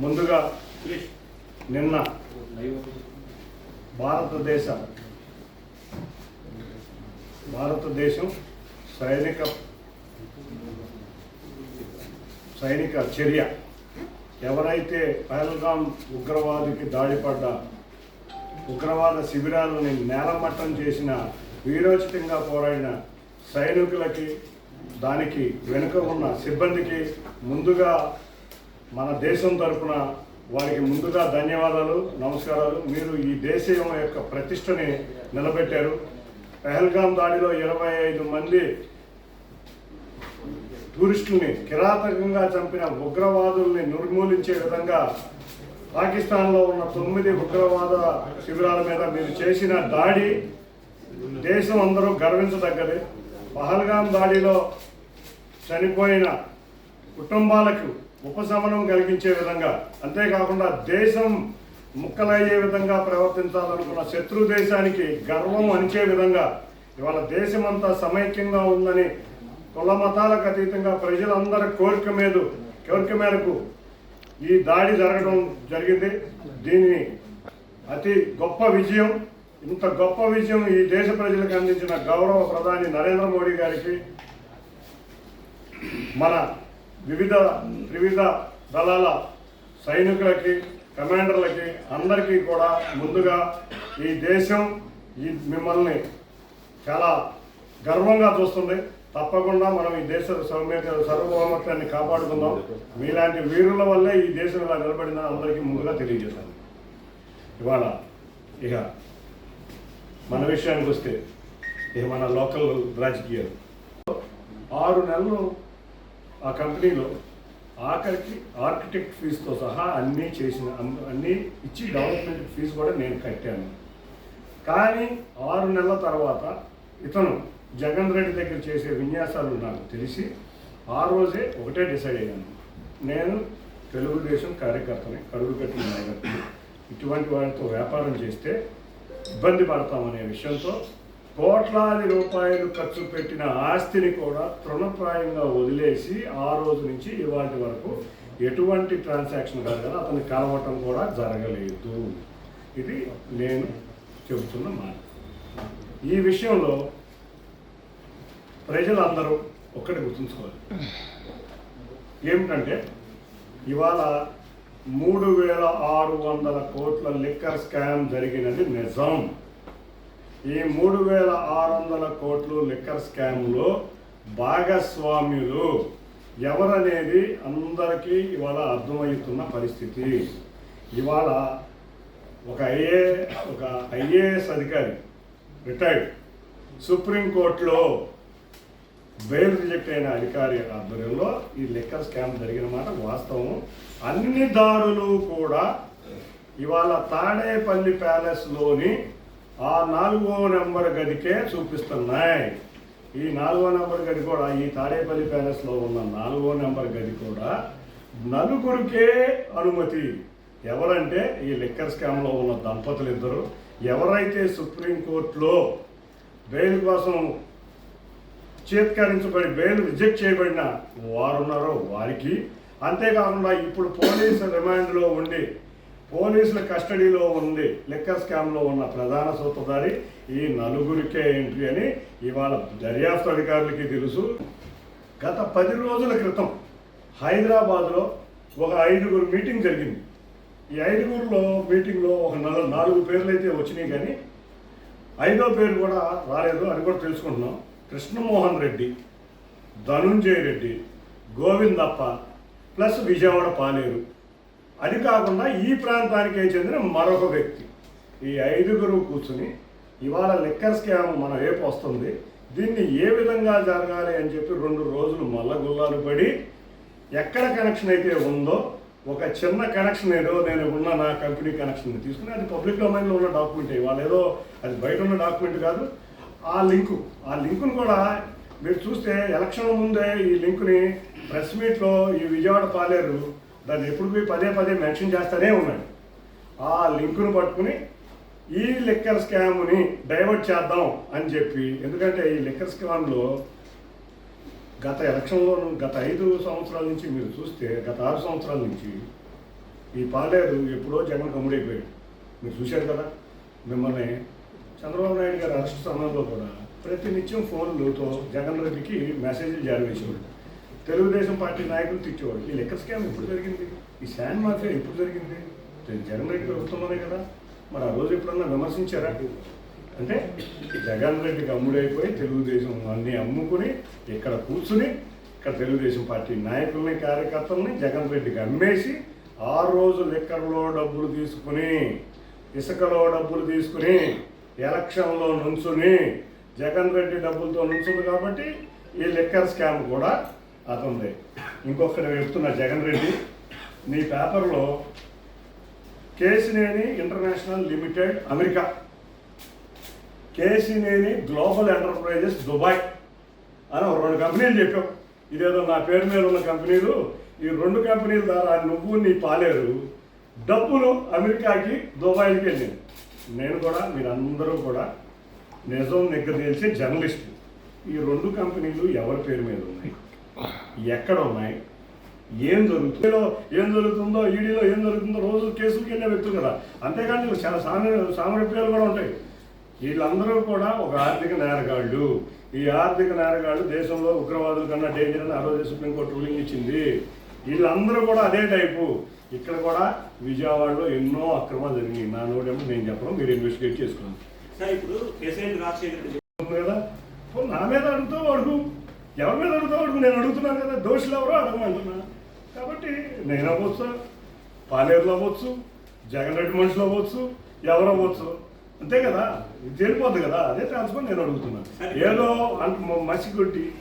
ముందుగా నిన్న భారతదేశ భారతదేశం సైనిక సైనిక చర్య. ఎవరైతే పహల్గాం ఉగ్రవాదికి దాడిపడ్డ ఉగ్రవాద శిబిరాలని నేలమట్టం చేసిన వీరోచితంగా పోరాడిన సైనికులకి దానికి వెనుక ఉన్న సిబ్బందికి ముందుగా మన దేశం తరపున వారికి ముందుగా ధన్యవాదాలు నమస్కారాలు. మీరు ఈ దేశం యొక్క ప్రతిష్టని నిలబెట్టారు. పెహల్గాం దాడిలో ఇరవై ఐదు మంది టూరిస్టుల్ని కిరాతకంగా చంపిన ఉగ్రవాదుల్ని నిర్మూలించే విధంగా పాకిస్తాన్లో ఉన్న తొమ్మిది ఉగ్రవాద శిబిరాల మీద మీరు చేసిన దాడి దేశం అందరూ గర్వించదగ్గది. పహల్గాం దాడిలో చనిపోయిన కుటుంబాలకు ఉపశమనం కలిగించే విధంగా అంతేకాకుండా దేశం ముక్కలయ్యే విధంగా ప్రవర్తించాలనుకున్న శత్రు దేశానికి గర్వం అనిచే విధంగా ఇవాళ దేశమంతా సమైక్యంగా ఉందని కుల మతాలకు అతీతంగా ప్రజలందరి కోరిక మీద కోరిక మేరకు ఈ దాడి జరగడం జరిగింది. దీన్ని అతి గొప్ప విజయం ఇంత గొప్ప విజయం ఈ దేశ ప్రజలకు అందించిన గౌరవ ప్రధాని నరేంద్ర మోడీ గారికి. మన వివిధ త్రివిధ దళాల సైనికులకి కమాండర్లకి అందరికీ కూడా ముందుగా ఈ దేశం ఈ మిమ్మల్ని చాలా గర్వంగా చూస్తుంది. తప్పకుండా మనం ఈ దేశ సౌమ్యత సర్వభౌమత్వాన్ని కాపాడుకుందాం. మీలాంటి వీరుల వల్లే ఈ దేశం ఇలా నిలబడిందని అందరికీ ముందుగా తెలియజేశాను. ఇవాళ ఇక మన విషయానికి వస్తే ఇక మన లోకల్ రాజకీయాలు. ఆరు నెలలు ఆ కంపెనీలో ఆఖరికి ఆర్కిటెక్ట్ ఫీజుతో సహా అన్నీ చేసిన అన్నీ ఇచ్చి డెవలప్మెంట్ ఫీజు కూడా నేను కట్టాను. కానీ ఆరు నెలల తర్వాత ఇతను జగన్ రెడ్డి దగ్గర చేసే విన్యాసాలు నాకు తెలిసి ఆ రోజే ఒకటే డిసైడ్ అయ్యాను. నేను తెలుగుదేశం కార్యకర్తని కరుడు కట్టిన నాయకత్వం ఇటువంటి వారితో వ్యాపారం చేస్తే ఇబ్బంది పడతామనే విషయంతో కోట్లాది రూపాయలు ఖర్చు పెట్టిన ఆస్తిని కూడా తృణప్రాయంగా వదిలేసి ఆ రోజు నుంచి ఇవాటి వరకు ఎటువంటి ట్రాన్సాక్షన్ కాదు కదా అతన్ని కలవటం కూడా జరగలేదు. ఇది నేను చెబుతున్న మాట. ఈ విషయంలో ప్రజలందరూ ఒక్కటి గుర్తుంచుకోవాలి. ఏమిటంటే ఇవాళ మూడు వేల ఆరు వందల కోట్ల లిక్కర్ స్కామ్ జరిగినది నిజం. ఈ మూడు వేల ఆరు వందల కోట్లు లిక్కర్ స్కామ్లో భాగస్వామ్యులు ఎవరనేది అందరికీ ఇవాళ అర్థమవుతున్న పరిస్థితి. ఇవాళ ఒక ఐఏ ఒక ఐఏఎస్ అధికారి రిటైర్డ్. సుప్రీంకోర్టులో బెయిల్ రిజెక్ట్ అయిన అధికారి ఆధ్వర్యంలో ఈ లెక్కర్ స్కామ్ జరిగిన మాట వాస్తవం. అన్ని దారులు కూడా ఇవాళ తాడేపల్లి ప్యాలెస్లోని ఆ నాలుగో నెంబర్ గదికే చూపిస్తున్నాయి. ఈ నాలుగో నెంబర్ గది కూడా ఈ తాడేపల్లి ప్యాలెస్లో ఉన్న నాలుగో నెంబర్ గది కూడా నలుగురికే అనుమతి. ఎవరంటే ఈ లిక్కర్ స్కామ్లో ఉన్న దంపతులు ఇద్దరు ఎవరైతే సుప్రీంకోర్టులో బెయిల్ కోసం చేత్కరించబడి బెయిల్ రిజెక్ట్ చేయబడిన వారు ఉన్నారో వారికి అంతేకాకుండా ఇప్పుడు పోలీసు రిమాండ్లో ఉండి పోలీసుల కస్టడీలో ఉండి లెక్క స్కామ్లో ఉన్న ప్రధాన సూత్రధారి ఈ నలుగురికే ఏంటి అని ఇవాళ దర్యాప్తు అధికారులకి తెలుసు. గత పది రోజుల క్రితం హైదరాబాద్లో ఒక ఐదుగురు మీటింగ్ జరిగింది. ఈ ఐదుగురులో మీటింగ్లో ఒక నల నాలుగు పేర్లు అయితే వచ్చినాయి కానీ ఐదో పేరు కూడా రాలేదు అని కూడా తెలుసుకుంటున్నాం. కృష్ణమోహన్ రెడ్డి ధనుంజయ రెడ్డి గోవిందప్ప ప్లస్ విజయవాడ పాలేరు. అది కాకుండా ఈ ప్రాంతానికే చెందిన మరొక వ్యక్తి. ఈ ఐదుగురు కూర్చుని ఇవాళ లిక్కర్ స్కామ్ మన వైపు వస్తుంది. దీన్ని ఏ విధంగా జరగాలి అని చెప్పి రెండు రోజులు మల్లగుల్లాలు పడి ఎక్కడ కనెక్షన్ అయితే ఉందో ఒక చిన్న కనెక్షన్ ఏదో నేను ఉన్న నా కంపెనీ కనెక్షన్ తీసుకుని అది పబ్లిక్ డొమైన్లో ఉన్న డాక్యుమెంట్ వాళ్ళు ఏదో అది బయట ఉన్న డాక్యుమెంట్ కాదు. ఆ లింకు ఆ లింకును కూడా మీరు చూస్తే ఎలక్షన్ ముందే ఈ లింకుని ప్రెస్ మీట్లో ఈ విజయవాడ పాలేరు దాన్ని ఎప్పుడు పోయి పదే పదే మెన్షన్ చేస్తూనే ఉన్నాడు. ఆ లింకును పట్టుకుని ఈ లిక్కర్ స్కామ్ని డైవర్ట్ చేద్దాం అని చెప్పి ఎందుకంటే ఈ లిక్కర్ స్కామ్లో గత ఎలక్షన్లోను గత ఐదు సంవత్సరాల నుంచి మీరు చూస్తే గత ఆరు సంవత్సరాల నుంచి ఈ పాలేరు ఎప్పుడో జగన్ కమ్ముడైపోయాడు. మీరు చూశారు కదా మిమ్మల్ని చంద్రబాబు నాయుడు గారి అరెస్ట్ సమయంలో కూడా ప్రతి నిత్యం ఫోన్లతో జగన్ రెడ్డికి మెసేజ్లు జారీ చేసేవాడు తెలుగుదేశం పార్టీ నాయకులు తిట్టేవాడు ఈ లెక్క స్కామ్ ఎప్పుడు జరిగింది? ఈ శాండ్ మాఫియా ఎప్పుడు జరిగింది? జగన్ రెడ్డి ప్రభుత్వంలోనే కదా? మరి ఆ రోజు ఎప్పుడన్నా విమర్శించారా? అంటే జగన్ రెడ్డికి అమ్ముడైపోయి తెలుగుదేశం అన్ని అమ్ముకుని ఇక్కడ కూర్చుని ఇక్కడ తెలుగుదేశం పార్టీ నాయకుల్ని కార్యకర్తల్ని జగన్ రెడ్డికి అమ్మేసి ఆ రోజు లెక్కర్లో డబ్బులు తీసుకుని ఇసుకలో డబ్బులు తీసుకుని ఎలక్షన్లో నుంచుని జగన్ రెడ్డి డబ్బులతో నుంచుంది కాబట్టి ఈ లెక్కర్ స్కామ్ కూడా అతనిది ఇంకొకటి చెప్తున్నా జగన్ రెడ్డి నీ పేపర్లో Kesineni international limited America. Kesineni global enterprises Dubai అని రెండు కంపెనీలు చెప్పావు. ఇదేదో నా పేరు మీద ఉన్న కంపెనీలు. ఈ రెండు కంపెనీల ద్వారా నువ్వు నీ పాలేరు డబ్బులు అమెరికాకి దుబాయ్కి వెళ్ళింది. నేను కూడా మీరందరూ కూడా నిజం నిగ్గ తెలిసే జర్నలిస్ట్ ఈ రెండు కంపెనీలు ఎవరి పేరు మీద ఉన్నాయి? ఎక్కడ ఉన్నాయి ఏం జరుగుతుందో ఏం జరుగుతుందో ఈడీలో ఏం జరుగుతుందో రోజు కేసులకి వెళ్ళే వ్యక్తులు కదా. అంతేకాని చాలా సామ సామరూప్యాలు కూడా ఉంటాయి. వీళ్ళందరూ కూడా ఒక ఆర్థిక నేరగాళ్ళు. ఈ ఆర్థిక నేరగాళ్ళు దేశంలో ఉగ్రవాదుల కన్నా డేంజర్ అని ఆ రోజు సుప్రీంకోర్టు రూలింగ్ ఇచ్చింది. వీళ్ళందరూ కూడా అదే టైపు ఇక్కడ కూడా విజయవాడలో ఎన్నో అక్రమాలు జరిగినాయి. నా నోడేమో నేను చెప్పడం మీరు ఇన్వెస్టిగేట్ చేసుకోండి. సార్ ఇప్పుడు కదా? నా మీద అడుగుతావు అడుగు. ఎవరి మీద అడుగుతావు? నేను అడుగుతున్నాను కదా. దోషులు ఎవరో అడగమంటున్నా. కాబట్టి నేను అవ్వచ్చు పాలేరులో అవ్వచ్చు జగన్ రెడ్డి మనుషులు అవ్వచ్చు ఎవరు అవ్వచ్చు. అంతే కదా? ఇది తెలిపోద్ది కదా? అదే ట్రాన్స్ఫర్ నేను అడుగుతున్నాను. ఏదో అంత మసి కొట్టి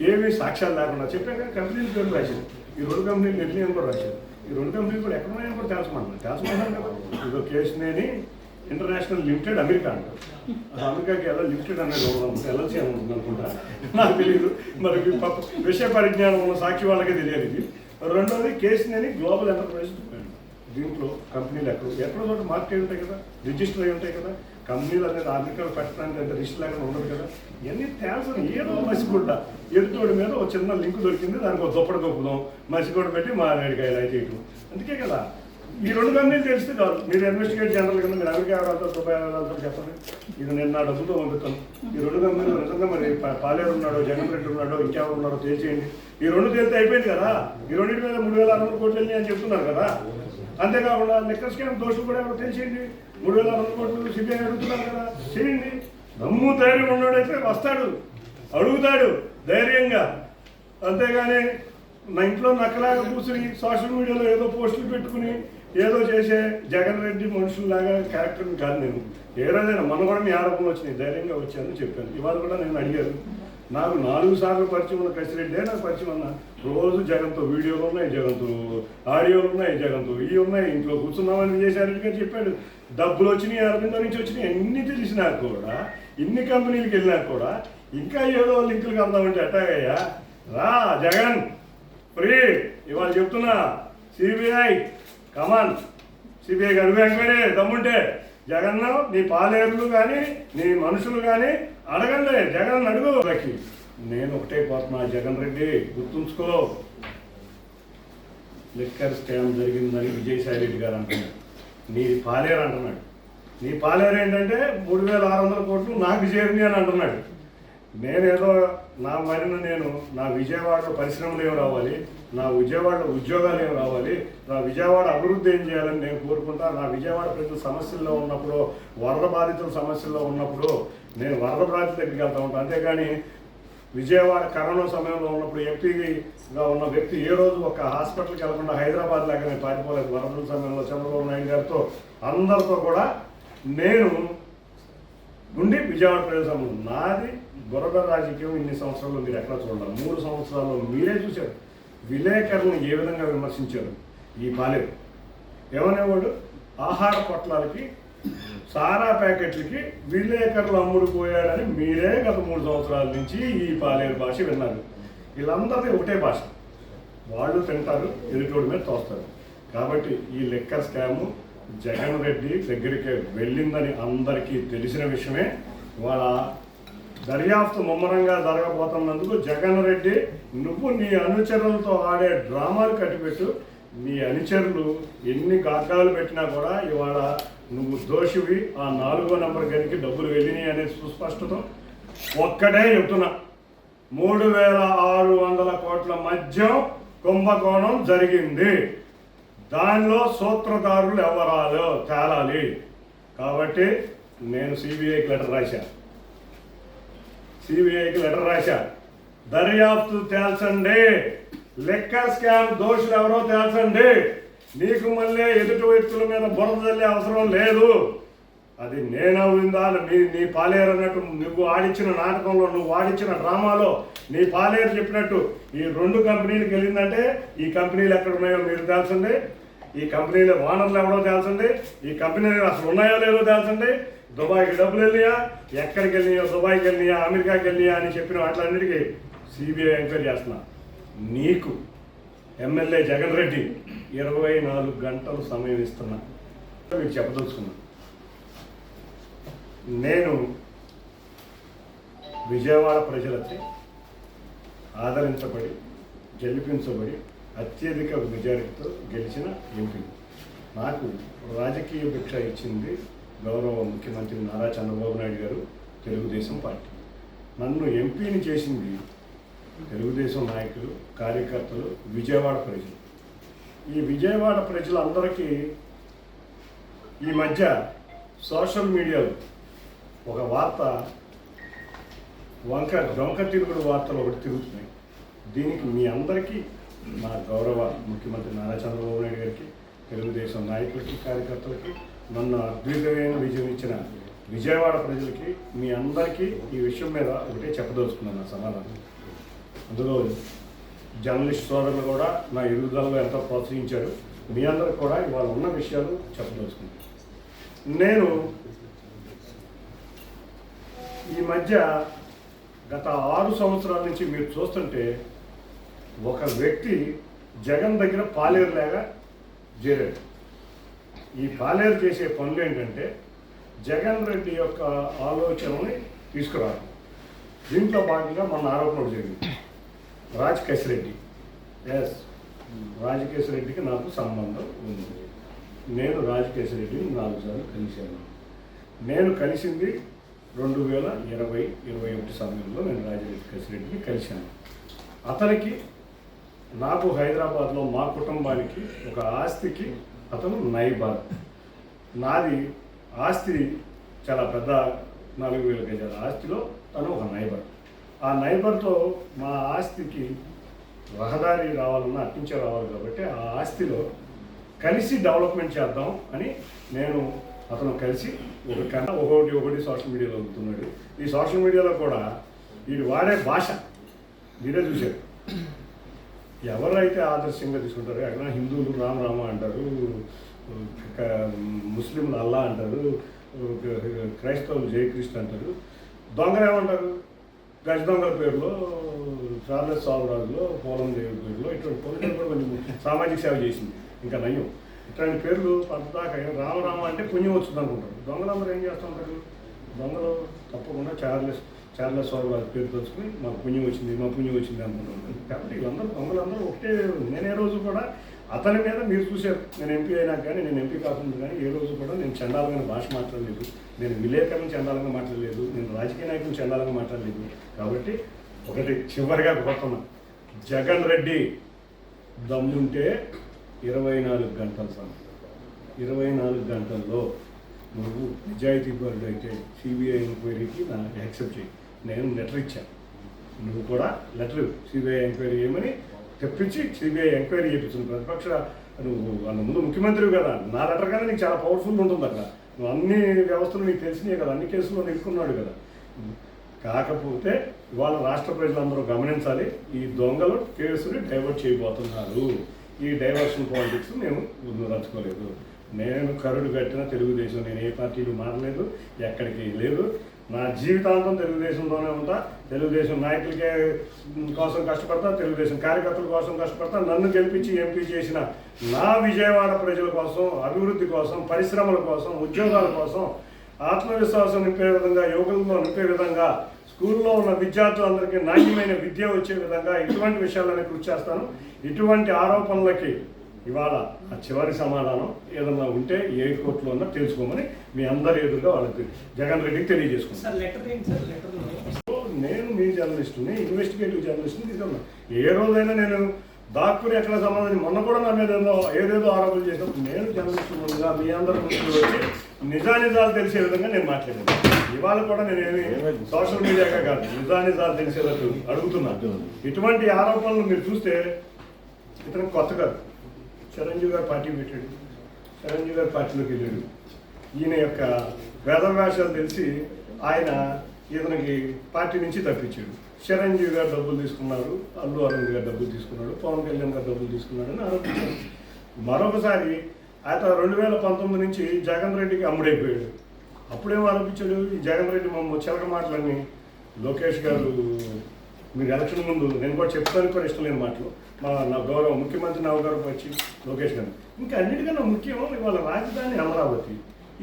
ఏమీ సాక్ష్యాలు లేకుండా చెప్పాక కంపెనీలు పేరు రాశారు. ఈ రెండు కంపెనీలు నిర్ణయం అని కూడా రాశారు. ఈ రెండు కంపెనీలు కూడా ఎక్కడ ఉన్నాయని కూడా తెలుసుకుంటున్నాను తెలుసుకుంటాను కదా? ఇదో కేసునేని ఇంటర్నేషనల్ లిమిటెడ్ అమెరికా అంటారు. అసలు అమెరికాకి ఎలా లిమిటెడ్ అనేది ఉండదు ఎల్ఎల్సీ అని ఉంటుంది అనుకుంటా? నాకు తెలియదు మరి విషయ పరిజ్ఞానం ఉన్న సాక్షి వాళ్ళకే తెలియదు ఇది. రెండోది కేసునేని గ్లోబల్ ఎంటర్ప్రైజ్ దీంట్లో కంపెనీలు ఎక్కడ ఎక్కడ చోట మార్కెట్ ఉంటాయి కదా? రిజిస్టర్ అయి ఉంటాయి కదా? కంపెనీలు అనేది అమెరికాలో పెట్టడానికి అంటే రిజిస్టర్ లేకుండా ఉండదు కదా? ఇవన్నీ తేల్సిన ఏదో మసిగుడ్డ. ఎదుటోడి మీద ఒక చిన్న లింక్ దొరికింది దానికి ఒక దుప్పటి కప్పుదాం. మసిగుడ్డ పెట్టి మా వేడికాయలు అయితే ఇటు అందుకే కదా ఈ రెండు కంపెనీలు తెలిస్తే చాలు. మీరు ఇన్వెస్టిగేట్ జనరల్ కింద మీరు అమెరికా ఎవరాలతో దుబాయ్ ఎవరాలతో చెప్పండి. ఇది నేను నా డబ్బుతో పంపిస్తాను ఈ రెండు కంపెనీలు నిజంగా మరి పాలేరు ఉన్నాడో జగన్ రెడ్డి ఉన్నాడో ఇంకెవరు ఉన్నాడో తేల్చేయండి ఈ రెండు తేలితే అయిపోయింది కదా. ఈ రెండింటి మీద మూడు వేల అరవై కోట్లు వెళ్ళి అని చెప్తున్నారు కదా. అంతేకాకుండా లెక్కర్ స్కామ్ దోషులు కూడా ఎవరు తెలిసేయండి? మూడు వేల అరవై వందల కోట్లు సిబిఐ అడుగుతున్నారు కదా. చేయండి దమ్ము ధైర్యం ఉన్నాడైతే వస్తాడు. అడుగుతాడు ధైర్యంగా. అంతేగాని నా ఇంట్లో నక్కలాగా కూర్చుని సోషల్ మీడియాలో ఏదో పోస్టులు పెట్టుకుని ఏదో చేసే జగన్ రెడ్డి మనుషుల్లాగా క్యారెక్టర్ కాదు నేను. ఏ రోజైనా మన కూడా మీ ఆరోపణలు వచ్చినాయి ధైర్యంగా వచ్చాను చెప్పాను. ఇవాళ కూడా నేను అడిగాను. నాకు నాలుగు సార్లు పరిచయం ఉన్న కసిరెడ్డే నాకు పరిచయం ఉన్న రోజు జగన్తో వీడియోలు ఉన్నాయి జగన్తో ఆడియోలు ఉన్నాయి జగన్తో ఇవి ఉన్నాయి. ఇంట్లో కూర్చున్నామని విజయసాయి గారు చెప్పాడు. డబ్బులు వచ్చినాయి అరవిందో నుంచి వచ్చినాయి. అన్ని తెలిసినా కూడా ఇన్ని కంపెనీలకు వెళ్ళినా కూడా ఇంకా ఏదో లింకులు కడదామంటే అట్టాగయ్యా. రా జగన్ ఫ్రీ. ఇవాళ చెప్తున్నా సిబిఐ కమాన్ సిబిఐ గారు వెంకటే దమ్ముంటే జగన్ నీ పాలేరులు కానీ నీ మనుషులు కానీ అడగండి. జగన్ అడుగు. వాళ్ళకి. నేను ఒకటే పోతున్నా జగన్ రెడ్డి గుర్తుంచుకో. లిక్కర్ స్కామ్ జరిగిందని విజయసాయి రెడ్డి గారు అంటున్నాడు. నీ పాలేరు అంటున్నాడు. నీ పాలేరు ఏంటంటే మూడు వేల ఆరు వందల కోట్లు నాకు చేరింది అని అంటున్నాడు. నేనేదో నా మరిన నేను నా విజయవాడలో పరిశ్రమలు ఏం రావాలి నా విజయవాడలో ఉద్యోగాలు ఏం రావాలి నా విజయవాడ అభివృద్ధి ఏం చేయాలని నేను కోరుకుంటా నా విజయవాడ ప్రజలు సమస్యల్లో ఉన్నప్పుడు వరద బాధితుల సమస్యల్లో ఉన్నప్పుడు నేను వరద బాధితుల దగ్గరికి వెళ్తా ఉంటాను అంతేగాని విజయవాడ కరోనా సమయంలో ఉన్నప్పుడు ఎంపీగా ఉన్న వ్యక్తి ఏ రోజు ఒక హాస్పిటల్కి వెళ్ళకుండా హైదరాబాద్ లాగానే పారిపోలేదు. వరదల సమయంలో చంద్రబాబు నాయుడు గారితో అందరితో కూడా నేను నుండి విజయవాడ ప్రదేశం నాది బురద రాజకీయం ఇన్ని సంవత్సరాలు మీరు ఎక్కడ చూడండి మూడు సంవత్సరాల్లో మీరే చూశారు. విలేకరులను ఏ విధంగా విమర్శించారు? ఈ పాలేరు ఏమనేవాడు ఆహార పొట్లాలకి సారా ప్యాకెట్లకి విలేకరులు అమ్ముడు పోయాడని మీరే గత మూడు సంవత్సరాల నుంచి ఈ పాలేరు భాష విన్నారు. వీళ్ళందరిది ఒకటే భాష. వాళ్ళు తింటారు ఎదుటోడి మీద తోస్తారు. కాబట్టి ఈ లెక్కర్ స్కాము జగన్ రెడ్డి దగ్గరికి వెళ్ళిందని అందరికీ తెలిసిన విషయమే. వాళ్ళ దర్యాప్తు ముమ్మరంగా జరగబోతున్నందుకు జగన్ రెడ్డి నువ్వు నీ అనుచరులతో ఆడే డ్రామాలు కట్టిపెట్టు. నీ అనుచరులు ఎన్ని గాగాలు పెట్టినా కూడా ఇవాళ నువ్వు దోషివి. ఆ నాలుగో నెంబర్ గదికి డబ్బులు వెళ్ళినాయి అనే సుస్పష్టత. ఒక్కటే చెప్తున్నా. మూడు వేల ఆరు వందల కోట్ల మధ్య కుంభకోణం జరిగింది. దానిలో సూత్రధారులు ఎవరాలో తేలాలి. కాబట్టి నేను సిబిఐకి లెటర్ రాశాను సిబిఐకి లెటర్ రాశా. దర్యాప్తు తేల్చండి. లెక్క స్కామ్ దోషులు ఎవరో తేల్చండి. నీకు మళ్ళీ ఎదుటి వ్యక్తుల మీద బురద చల్లే అవసరం లేదు. అది నేనవుందా నీ నీ పాలేరు అన్నట్టు నువ్వు ఆడించిన నాటకంలో నువ్వు ఆడించిన డ్రామాలో నీ పాలేరు చెప్పినట్టు ఈ రెండు కంపెనీలకు వెళ్ళిందంటే ఈ కంపెనీలు ఎక్కడ ఉన్నాయో మీరు తేల్చండి. ఈ కంపెనీలో ఓనర్లు ఎవడో తేల్చండి. ఈ కంపెనీలు అసలు ఉన్నాయో లేదో తేల్చండి. దుబాయ్కి డబ్బులు వెళ్ళినాయా ఎక్కడికి వెళ్ళినాయో దుబాయ్కి వెళ్ళినాయా అమెరికాకి వెళ్ళినాయా అని చెప్పిన వాటిలన్నిటికీ సిబిఐ ఎంక్వైరీ చేస్తున్నా. నీకు ఎమ్మెల్యే జగన్ రెడ్డి ఇరవై నాలుగు గంటలు సమయం ఇస్తున్నా. మీకు చెప్పదలుచుకున్నా. నేను విజయవాడ ప్రజలచే ఆదరించబడి గెలిపించబడి అత్యధిక మెజారిటీతో గెలిచిన ఎంపీ. నాకు రాజకీయ భిక్ష ఇచ్చింది గౌరవ ముఖ్యమంత్రి నారా చంద్రబాబు నాయుడు గారు తెలుగుదేశం పార్టీ. నన్ను ఎంపీని చేసింది తెలుగుదేశం నాయకులు కార్యకర్తలు విజయవాడ ప్రజలు. ఈ విజయవాడ ప్రజలందరికీ ఈ మధ్య సోషల్ మీడియాలో ఒక వార్త వంక డొంక తిరుగుడు వార్తలు ఒకటి తిరుగుతున్నాయి. దీనికి మీ అందరికీ నా గౌరవ ముఖ్యమంత్రి నారా చంద్రబాబు నాయుడు గారికి తెలుగుదేశం నాయకులకి కార్యకర్తలకి నన్ను అద్భుతమైన విజయం ఇచ్చిన విజయవాడ ప్రజలకి మీ అందరికీ ఈ విషయం మీద ఒకటే చెప్పదలుచుకున్నాను నా సమాధానం. అందులో జర్నలిస్ట్ సోదరులు కూడా నా ఎదుగుదలలో ఎంతో ప్రోత్సహించారు. మీ అందరికి కూడా ఇవాళ ఉన్న విషయాలు చెప్పదలుచుకున్నాను. నేను ఈ మధ్య గత ఆరు సంవత్సరాల నుంచి మీరు చూస్తుంటే ఒక వ్యక్తి జగన్ దగ్గర పాలేరులాగా చేరాడు. ఈ పాలేరు చేసే పనులు ఏంటంటే జగన్ రెడ్డి యొక్క ఆలోచనని తీసుకురావడం. దీంట్లో భాగంగా మన ఆరోపణ జరిగింది. రాజ్ రెడ్డి. ఎస్ రాజకేశ్ రెడ్డికి నాకు సంబంధం ఉంది. నేను రాజకేశ్ రెడ్డిని నాలుగు సార్లు కలిశాను. నేను కలిసింది రెండు వేల ఇరవై ఇరవై ఒకటి సమయంలో నేను రాజకేశ్ రెడ్డిని కలిశాను. అతనికి నాకు హైదరాబాద్లో మా కుటుంబానికి ఒక ఆస్తికి అతను నైబర్. నాది ఆస్తి చాలా పెద్ద నాలుగు వేల గజాల ఆస్తిలో తను ఒక నైబర్. ఆ నైబర్తో మా ఆస్తికి రహదారి రావాలన్నా అట్టించే రావాలి కాబట్టి ఆ ఆస్తిలో కలిసి డెవలప్మెంట్ చేద్దాం అని నేను అతను కలిసి ఒక కన్నా ఒకటి ఒకటి సోషల్ మీడియాలో అవుతున్నాడు ఈ సోషల్ మీడియాలో కూడా వీడు వాడే భాష. మీరే చూశారు. ఎవరైతే ఆదర్శంగా తీసుకుంటారో ఎక్కడ హిందువులు రామ రామ అంటారు ముస్లింలు అల్లా అంటారు క్రైస్తవులు జయక్రీస్తు అంటారు దొంగలు ఏమంటారు? గజ దొంగల పేరులో చార్లెస్ సావరాజులో పోలం దేవి పేరులో ఇటువంటి పొలిటికల్ కూడా కొంచెం సామాజిక సేవ చేసింది. ఇంకా నయం. ఇట్లాంటి పేర్లు పంతదాకా రామరామ అంటే పుణ్యం వచ్చింది అనుకుంటారు దొంగలందరూ ఏం చేస్తూ ఉంటారు? దొంగలు తప్పకుండా చార్లెస్ చాలా సావరాజు పేరు తెచ్చుకుని మా పుణ్యం వచ్చింది మా పుణ్యం వచ్చింది అనుకుంటారు కాబట్టి వీళ్ళందరూ దొంగలందరూ ఒకటే నేను ఏ రోజు కూడా అతని మీద మీరు చూశారు. నేను ఎంపీ అయినా కానీ నేను ఎంపీ కాకుండా కానీ ఏ రోజు కూడా నేను చండాలమైన భాష మాట్లాడలేదు. నేను విలేకరులను చండాలంగా మాట్లాడలేదు. నేను రాజకీయ నాయకులను చండాలంగా మాట్లాడలేదు. కాబట్టి ఒకటి చివరిగా కోరుతున్నా జగన్ రెడ్డి దమ్ముంటే ఇరవై నాలుగు గంటల సమయం. ఇరవై నాలుగు గంటల్లో నువ్వు నిజాయితీ పరుడు అయితే సిబిఐ ఎంక్వైరీకి నా యాక్సెప్ట్ చేయి. నేను లెటర్ ఇచ్చాను. నువ్వు కూడా లెటర్ సిబిఐ ఎంక్వైరీ చేయమని తెప్పించి సిబిఐ ఎంక్వైరీ చేయించిన ప్రతిపక్ష నువ్వు అంత ముందు ముఖ్యమంత్రి కదా. నా లెటర్ కన్నా నీకు చాలా పవర్ఫుల్ ఉంటుంది అక్కడ నువ్వు అన్ని వ్యవస్థలు నీకు తెలిసినాయి కదా. అన్ని కేసుల్లో నిలుకున్నాడు కదా. కాకపోతే ఇవాళ రాష్ట్ర ప్రజలందరూ గమనించాలి ఈ దొంగలు కేసుని డైవర్ట్ చేయబోతున్నారు. ఈ డైవర్షన్ పాలిటిక్స్ నేను రచ్చుకోలేదు నేను కరుడు కట్టిన తెలుగుదేశం. నేను ఏ పార్టీలు మారలేదు ఎక్కడికి లేదు నా జీవితాంతం తెలుగుదేశంలోనే ఉంటా. తెలుగుదేశం నాయకులకే కోసం కష్టపడతా తెలుగుదేశం కార్యకర్తల కోసం కష్టపడతా. నన్ను గెలిపించి ఎంపీ చేసిన నా విజయవాడ ప్రజల కోసం అభివృద్ధి కోసం పరిశ్రమల కోసం ఉద్యోగాల కోసం ఆత్మవిశ్వాసం నింపే విధంగా యువకులను నింపే విధంగా స్కూల్లో ఉన్న విద్యార్థులందరికీ నాణ్యమైన విద్య వచ్చే విధంగా ఇటువంటి విషయాలని కృషి చేస్తాను. ఇటువంటి ఆరోపణలకి ఇవాళ ఆ చివరి సమాధానం ఏదన్నా ఉంటే ఏ కోర్టులో ఉన్నా తెలుసుకోమని మీ అందరి ఎదురుగా వాళ్ళకి జగన్ రెడ్డికి తెలియజేసుకుంటాను సార్ లెటర్ ఏంటి సార్? లెటర్ నేను మీ జర్నలిస్టుని ఇన్వెస్టిగేటివ్ జర్నలిస్ట్ని తీసుకున్నా. ఏ రోజైనా నేను దాక్కుని ఎక్కడ సంబంధించి మొన్న కూడా నా మీద ఏదో ఏదేదో ఆరోపణలు చేసినప్పుడు నేను జర్నలిస్ట్ ముందుగా మీ అందరి ముందు వచ్చి నిజానిజాలు తెలిసే విధంగా నేను మాట్లాడాను. ఇవాళ కూడా నేనేమి సోషల్ మీడియాగా కాదు నిజానిజాలు తెలిసేటట్టు అడుగుతున్నాను ఇటువంటి ఆరోపణలు మీరు చూస్తే ఇతను కొత్త కాదు. చిరంజీవి గారు పార్టీ పెట్టాడు. చిరంజీవి గారు పార్టీలోకి వెళ్ళాడు. ఈయన యొక్క వేదవ్యాసాలు తెలిసి ఆయన ఇతనికి పార్టీ నుంచి తప్పించాడు. చిరంజీవి గారు డబ్బులు తీసుకున్నారు అల్లు అరవింద్ గారు డబ్బులు తీసుకున్నాడు పవన్ కళ్యాణ్ గారు డబ్బులు తీసుకున్నాడు అని ఆరోపించారు. మరొకసారి ఆయన రెండు వేల పంతొమ్మిది నుంచి జగన్ రెడ్డికి అమ్ముడైపోయాడు. అప్పుడేమో ఆరోపించాడు? ఈ జగన్ రెడ్డి మమ్మ చిలక మాటలన్నీ లోకేష్ గారు మీరు ఎలక్షన్ ముందు నేను కూడా చెప్తాను కూడా ఇష్టం లేని మాటలు. మా నా గౌరవ ముఖ్యమంత్రి నా గౌరవం వచ్చి లోకేష్ గారు. ఇంకా అన్నిటికన్నా ముఖ్యం ఇవాళ రాజధాని అమరావతి.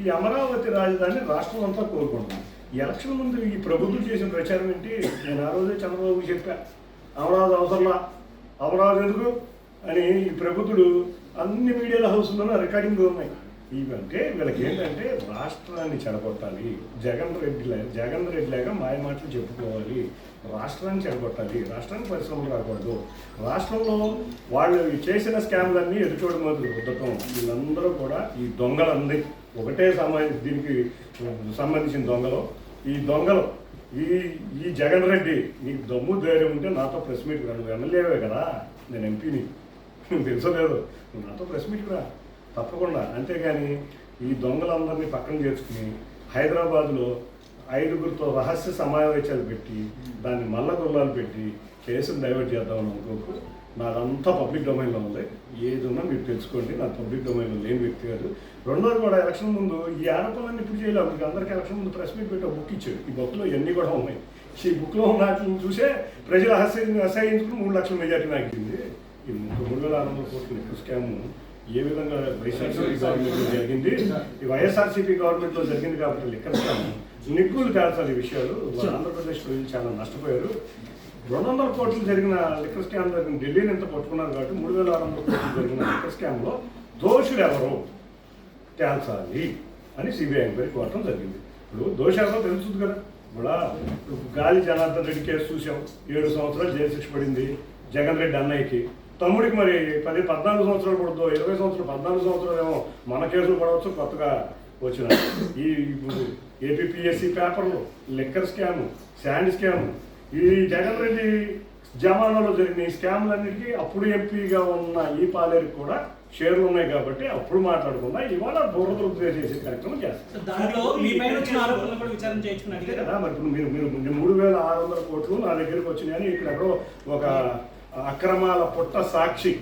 ఈ అమరావతి రాజధాని రాష్ట్రం అంతా కోరుకుంటుంది. ఈ ఎలక్షన్ ముందు ఈ ప్రభుత్వం చేసిన ప్రచారం ఏంటి? నేను ఆ రోజే చంద్రబాబు చెప్పా. అమరావతి అవసరంలా? అమరావతి ఎందుకు? అని ఈ ప్రభుత్వుడు అన్ని మీడియాల హౌస్లోనూ రికార్డింగ్ ఉన్నాయి. ఇవంటే వీళ్ళకి ఏంటంటే రాష్ట్రాన్ని చెడగొట్టాలి. జగన్ రెడ్డి జగన్ రెడ్డి లేక మాయ మాటలు చెప్పుకోవాలి. రాష్ట్రాన్ని చెడగొట్టాలి. రాష్ట్రానికి పరిశ్రమలు రాకూడదు. రాష్ట్రంలో వాళ్ళు చేసిన స్కామ్లన్నీ ఎదుటోడి మొదలు రుద్దటం వీళ్ళందరూ కూడా ఈ దొంగలందరి ఒకటే సంబంధించి దీనికి సంబంధించిన దొంగలు. ఈ దొంగలు ఈ ఈ జగన్ రెడ్డి నీకు దమ్ము ధైర్యం ఉంటే నాతో ప్రెస్ మీట్ రా. నువ్వు ఎమ్మెల్యేవే కదా? నేను ఎంపీని. తెలుసలేదు లేదు. నువ్వు నాతో ప్రెస్ మీట్ రా. తప్పకుండా. అంతేగాని ఈ దొంగలందరినీ పక్కన చేర్చుకుని హైదరాబాద్లో ఐదుగురితో రహస్య సమావేశాలు పెట్టి దాన్ని మల్ల గుర్రాలు పెట్టి కేసును డైవర్ట్ చేద్దామని అనుకోకు నాదంతా పబ్లిక్ డొమైన్లో ఉంది. ఏది ఉన్నా మీరు తెలుసుకోండి. నా పబ్లిక్ డొమైన్లో లేని వ్యక్తి కాదు. రెండోది కూడా ఎలక్షన్ ముందు ఈ ఆరోపణలన్నీ ఇప్పుడు చేయలేదు మీకు అందరికీ ఎలక్షన్ ముందు ప్రెస్ మీట్ పెట్టి బుక్ ఇచ్చాడు. ఈ బుక్లో ఇవన్నీ కూడా ఉన్నాయి. ఈ బుక్లో ఉన్న వాటిని చూసే ప్రజలు అసహ్యం అసహించుకుని మూడు లక్షల మెజార్టీ నాకు ఇచ్చింది ఈ మూడు వేల ఆరు వందల కోట్ల ఎక్కువ స్కామ్. ఏ విధంగా వైఎస్ఆర్సీపీ గవర్నమెంట్లో జరిగింది? ఈ వైఎస్ఆర్సీపీ గవర్నమెంట్లో జరిగింది కాబట్టి లెక్కల స్కామ్ నిగ్గులు తేల్చాలి ఈ విషయాలు. ఆంధ్రప్రదేశ్ ప్రజలు చాలా నష్టపోయారు. రెండు వందల కోట్లు జరిగిన లిక్కర్ స్కామ్ జరిగిన ఢిల్లీని ఎంత పట్టుకున్నారు కాబట్టి మూడు వేల ఆరు వందల కోట్లు జరిగిన లిక్కర్ స్కామ్లో దోషులు ఎవరు తేల్చాలి అని సిబిఐ ఎంక్వైరీ కోరటం జరిగింది. ఇప్పుడు దోష ఎవరో తెలుస్తుంది కదా. కూడా ఇప్పుడు గాలి జనార్దన్ రెడ్డి కేసు చూసాం. ఏడు సంవత్సరాలు జైలు శిక్ష పడింది జగన్ రెడ్డి అన్నయ్యకి. తమ్ముడికి మరి పది పద్నాలుగు సంవత్సరాలు పడుతుందో ఇరవై సంవత్సరాలు పద్నాలుగు సంవత్సరాలు ఏమో మన కేసులు పడవచ్చు కొత్తగా వచ్చిన ఈ ఏపీఎస్సి పేపర్లు లిక్కర్ స్కామ్ శాండ్ స్కామ్. ఈ జగన్ రెడ్డి జమానాలో జరిగిన ఈ స్కామ్లన్నిటికీ అప్పుడు ఎంపీగా ఉన్న ఈ పాలేరికి కూడా షేర్లు ఉన్నాయి కాబట్టి అప్పుడు మాట్లాడకుండా ఇవాళ బుర్రదలు చేసే కార్యక్రమం చేస్తాం. దాంట్లో మీ పైన వచ్చిన ఆరోపణలు కూడా విచారణ చేయించుకుని అంతే అడిగారు కదా మరి ఇప్పుడు మీరు మీరు మీరు మూడు వేల ఆరు వందల కోట్లు నా దగ్గరికి వచ్చినాయని ఇక్కడ ఎక్కడో ఒక అక్రమాల పుట్ట సాక్షి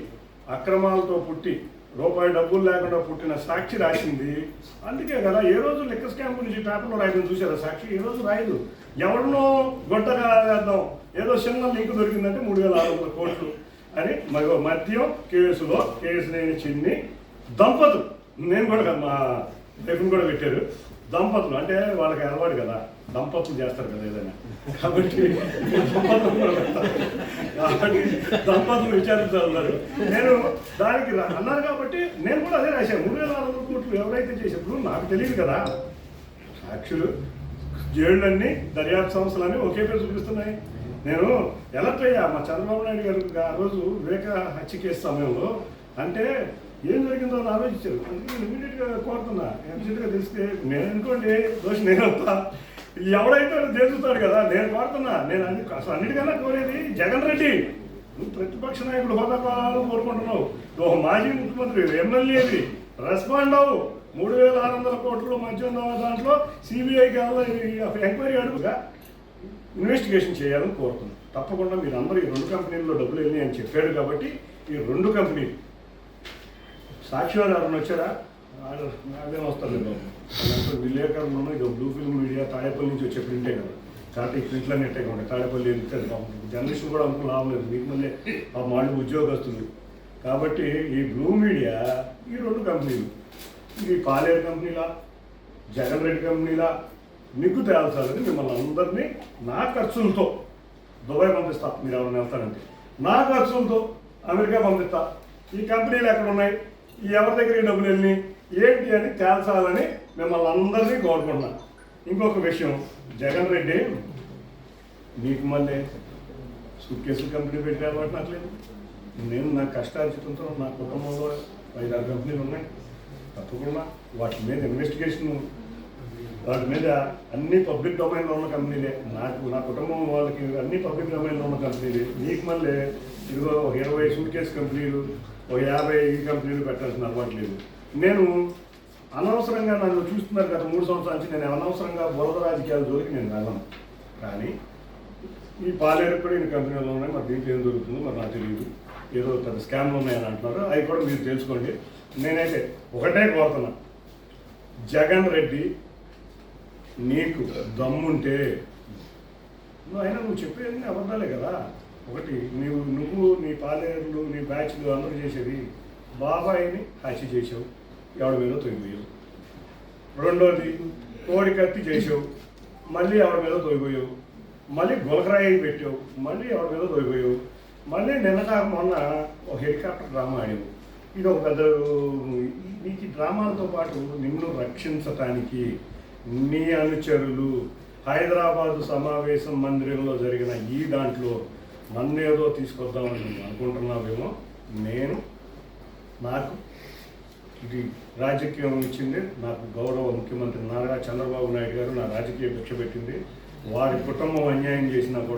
అక్రమాలతో పుట్టి రూపాయి డబ్బులు లేకుండా పుట్టిన సాక్షి రాసింది. అందుకే కదా ఏ రోజు లెక్క స్కామ్ గురించి పేపర్లో రాయడం చూసారా సాక్షి ఏ రోజు రాయదు. ఎవరినో గొట్టగా వేద్దాం ఏదో చిన్న లింక్ దొరికిందంటే మూడు వేల ఆరు వందల కోట్లు అని మరో మద్యం కేసులో కేసు లేని చిన్ని దంపతులు. నేను కూడా మా వైఫ్ని కూడా పెట్టారు. దంపతులు. అంటే వాళ్ళకి అలవాటు కదా. దంపతులు చేస్తారు కదా ఏదైనా. కాబట్టి దంపతులు కాబట్టి దంపతులు విచారించాలన్నారు నేను దానికి రా- అన్నారు కాబట్టి నేను కూడా అదే రాశాను. మూడు వేల ఆరు వందల కోట్లు ఎవరైతే చేసేప్పుడు నాకు తెలియదు కదా. సాక్షులు జైళ్ళన్నీ దర్యాప్తు సంస్థలన్నీ ఒకే పేరు చూపిస్తున్నాయి. నేను ఎలర్ట్ అయ్యా మా చంద్రబాబు నాయుడు గారు ఆ రోజు వివేక హత్య కేసు సమయంలో అంటే ఏం జరిగిందో అని ఆలోచించారు. అందుకే ఇమీడియట్గా కోరుతున్నా. ఇమీడియట్గా తెలిస్తే నేను అనుకోండి దోషి నేనంతా ఎవడైతే వాడు కదా నేను కోరుతున్నా నేను అన్ని అసలు అన్నిటికన్నా కోరేది జగన్ రెడ్డి. నువ్వు ప్రతిపక్ష నాయకుడు హోదా కావాలని కోరుకుంటున్నావు. నువ్వు మాజీ ముఖ్యమంత్రి ఎమ్మెల్యేది రెస్పాండ్ అవ్వు మూడు వేల ఆరు వందల కోట్లు మద్యం దాంట్లో సిబిఐకి ఎంక్వైరీ అడుగుగా ఇన్వెస్టిగేషన్ చేయాలని కోరుతున్నాను. తప్పకుండా మీరు అందరూ ఈ రెండు కంపెనీల్లో డబ్బులు వెళ్ళి అని చెప్పాడు కాబట్టి ఈ రెండు కంపెనీలు. సాక్షివారు ఎవరైనా వచ్చారా? వాళ్ళు- వస్తారు లేదు ఇక బ్లూ ఫిల్మ్ మీడియా తాడేపల్లి నుంచి వచ్చే ప్రింటే కదా. కాబట్టి ఈ ప్రింట్లు అన్నట్టే ఉంటాయి తాడేపల్లి ఎందుకు అది జర్నలిస్ట్ కూడా అనుకుని లాభం లేదు. మీకు మళ్ళీ ఆ మాడు ఉద్యోగస్తులు. కాబట్టి ఈ బ్లూ మీడియా ఈ రెండు కంపెనీలు ఈ పాలేరు కంపెనీలా జగన్ రెడ్డి కంపెనీలా నిగ్గు తేల్చాలని మిమ్మల్ని అందరినీ నా ఖర్చులతో దుబాయ్ పంపిస్తా. మీరు ఎవరైనా వెళ్తారంటే. నా ఖర్చులతో అమెరికా పంపిస్తా. ఈ కంపెనీలు ఎక్కడ ఉన్నాయి? ఎవరి దగ్గర ఈ డబ్బులు వెళ్ళినాయి? ఏంటి అని తేల్చాలని మిమ్మల్ని అందరినీ కోరుకుంటున్నా ఇంకొక విషయం జగన్ రెడ్డి మీకు మళ్ళీ సూట్ కంపెనీ పెట్టే అలవాటు నాకు లేదు. నేను నా కష్టార్జితంతో నా కుటుంబంలో ఐదారు కంపెనీలు ఉన్నాయి. తప్పకుండా వాటి మీద ఇన్వెస్టిగేషన్ వాటి మీద అన్ని పబ్లిక్ డొమైన్లో ఉన్న కంపెనీలే. నాకు నా కుటుంబం వాళ్ళకి అన్ని పబ్లిక్ డొమైన్లో ఉన్న కంపెనీలే. మీకు మళ్ళీ ఇదిగో ఒక ఇరవై సూట్ కేసు కంపెనీలు ఒక యాభై ఈ కంపెనీలు పెట్టాల్సిన అలవాటు లేదు. నేను అనవసరంగా నన్ను చూస్తున్నారు గత మూడు సంవత్సరాల నుంచి నేను అనవసరంగా బురద రాజకీయాల జోలికి నేను వెళ్ళను. కానీ ఈ పాలేరు కూడా ఈ కంపెనీలో ఉన్నాయి మరి దీంట్లో ఏం దొరుకుతుందో మరి నాకు తెలియదు ఏదో పెద్ద స్కామ్లు ఉన్నాయని అంటున్నారు. అవి కూడా మీరు తెలుసుకోండి. నేనైతే ఒకటే కోరుతున్నా. జగన్ రెడ్డి నీకు దమ్ముంటే నువ్వు అయినా నువ్వు చెప్పేది అబద్ధాలే కదా. ఒకటి నీవు నువ్వు నీ పాలేరులు నీ బ్యాచ్లు అందరూ చేసేది బాబాయిని హత్య చేసావు ఎవడి మీద తొలిపోయావు రెండోది కోడి కత్తి చేసావు మళ్ళీ ఎవరి మీద తోయిపోయావు? మళ్ళీ గులకరాయి పెట్టావు. మళ్ళీ ఎవరి మీద తోయిపోయావు? మళ్ళీ నిన్నగా మొన్న ఒక హెలికాప్టర్ డ్రామా ఆడావు. ఇది ఒక పెద్ద నీకు డ్రామాలతో పాటు నిన్ను రక్షించటానికి నీ అనుచరులు హైదరాబాదు సమావేశం మందిరంలో జరిగిన ఈ దాంట్లో నన్నేదో తీసుకొద్దామని అనుకుంటున్నావేమో నేను నాకు ఇది రాజకీయం ఇచ్చింది. నాకు గౌరవ ముఖ్యమంత్రి నారా చంద్రబాబు నాయుడు గారు నా రాజకీయ భిక్ష పెట్టింది. వారి కుటుంబం అన్యాయం చేసినా కూడా